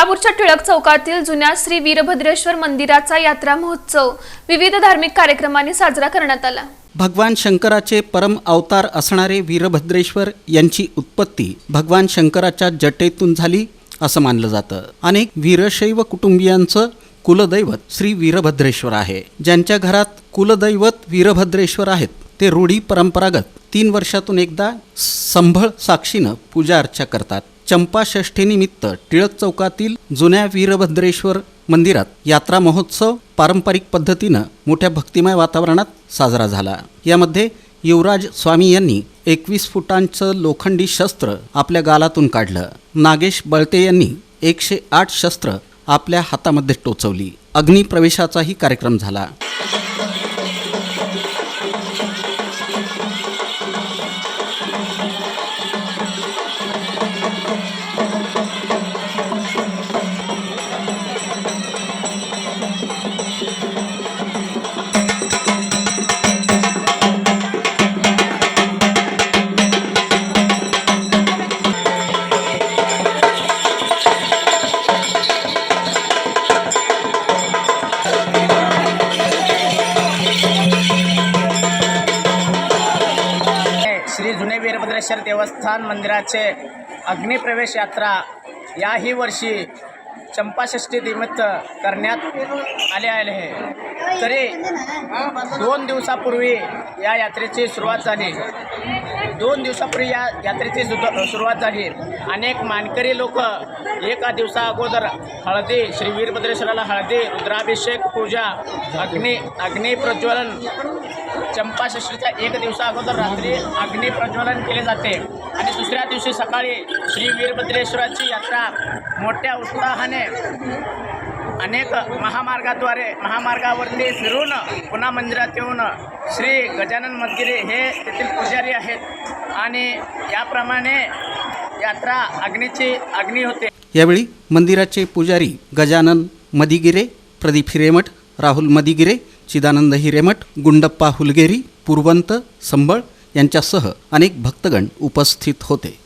सोलापूरच्या टिळक चौकातील जुन्या श्री वीरभद्रेश्वर मंदिराचा यात्रा महोत्सव विविध धार्मिक कार्यक्रमांनी साजरा करण्यात आला. भगवान शंकराचे परम अवतार असणारे वीरभद्रेश्वर यांची उत्पत्ती भगवान शंकराच्या जटेतून झाली असं मानलं जातं. अनेक वीरशैव कुटुंबियांचं कुलदैवत श्री वीरभद्रेश्वर आहे. ज्यांच्या घरात कुलदैवत वीरभद्रेश्वर आहेत ते रूढी परंपरागत तीन वर्षातून एकदा संभळ साक्षीनं पूजा अर्चा करतात. चंपाषष्ठीनिमित्त टिळक चौकातील जुन्या वीरभद्रेश्वर मंदिरात यात्रा महोत्सव पारंपरिक पद्धतीनं मोठ्या भक्तिमय वातावरणात साजरा झाला. यामध्ये युवराज स्वामी यांनी एकवीस फुटांचं लोखंडी शस्त्र आपल्या गालातून काढलं. नागेश बळते यांनी एकशे आठ शस्त्र आपल्या हातामध्ये टोचवली. अग्निप्रवेशाचाही कार्यक्रम झाला. जुने देवस्थान मंदिराचे अग्निप्रवेश यात्रा याही वर्षी चंपाषष्ठी निमित्त करण्यात आले आहे. तरी दोन दिवसापूर्वी या यात्रेची सुरुवात झाली. दोन दिवसापूर्वी या यात्रेची सुद्धा- सुरुवात झाली. अनेक मानकरी लोक एका दिवसा अगोदर हळदी श्री वीरभद्रेश्वराला हळदी रुद्राभिषेक पूजा अग्नि अग्निप्रज्वलन चंपाषष्ठीच्या एक दिवसा अगोदर रात्री अग्निप्रज्वलन केले जाते. आणि दुसऱ्या दिवशी सकाळी श्री वीरभद्रेश्वराची यात्रा मोठ्या उत्साहाने अनेक महामार्गाद्वारे महामार्गावरती फिरून पुन्हा मंदिरात येऊन श्री गजानन मदगिरी हे तेथील पुजारी आहेत. आणि याप्रमाणे यात्रा अग्नीची अग्नी होते. यावेळी मंदिराचे पुजारी गजानन मदिगिरे प्रदीप हिरेमठ राहुल मदिगिरे चिदानंद हिरेमठ गुंडप्पा हुलगेरी पूर्वंत संबळ यांच्यासह अनेक भक्तगण उपस्थित होते.